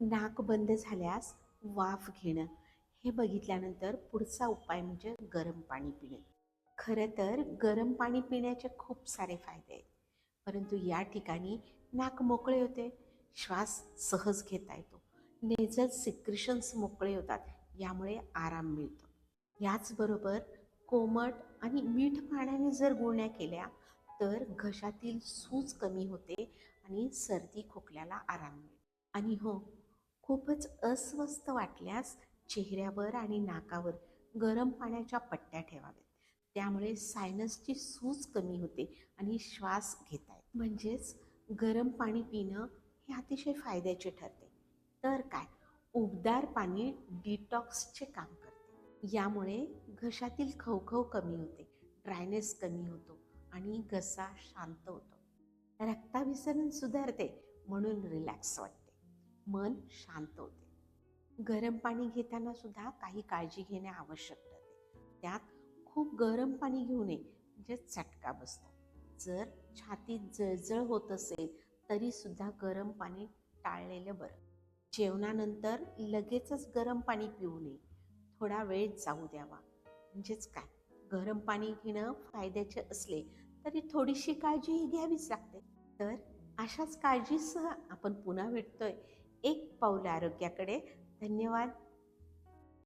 नाक बंद झाल्यास वाफ घेणं. हे बघितल्यानंतर पुढचा उपाय म्हणजे गरम पाणी पिणे. खरं तर गरम पाणी पिण्याचे खूप सारे फायदे आहेत. परंतु या ठिकाणी नाक मोकळे होते. श्वास सहज घेता येतो. नेझल सिक्रिशन्स मोकळे होतात. यामुळे आराम मिळतो. याचबरोबर कोमट आणि मीठ पाण्याने जर गुळण्या केल्या तर घशातील सूज कमी होते आणि सर्दी खोकल्याला आराम मिळतो. आणि हो खूपच अस्वस्थ वाटल्यास चेहऱ्यावर आणि नाकावर गरम पाण्याच्या पट्ट्या ठेवाव्यात. त्यामुळे सायनसची सूज कमी होते आणि श्वास घेता येत. म्हणजेच गरम पाणी पिणं हे अतिशय फायद्याचे ठरते. तर काय? उबदार पाणी डिटॉक्सचे काम करते. यामुळे घशातील खवखव कमी होते ड्रायनेस कमी होतो आणि घसा शांत होतो. रक्ताभिसरण सुधारते म्हणून रिलॅक्स वाटते. मन शांत होते. गरम पाणी घेताना सुद्धा काही काळजी घेणे आवश्यक ठरते. त्यात खूप गरम पाणी घेऊ नये म्हणजे चटका बसतो. जर छातीत जळजळ होत असेल तरी सुद्धा गरम पाणी टाळलेलं बरं. जेवणानंतर लगेचच गरम पाणी पिऊ नये. थोडा वेळ जाऊ द्यावा. म्हणजेच काय? गरम पाणी घेणं फायद्याचे असले तरी थोडीशी काळजीही घ्यावीच लागते. तर अशाच काळजीसह आपण पुन्हा भेटतोय. एक पाऊल आरोग्याकडे. धन्यवाद.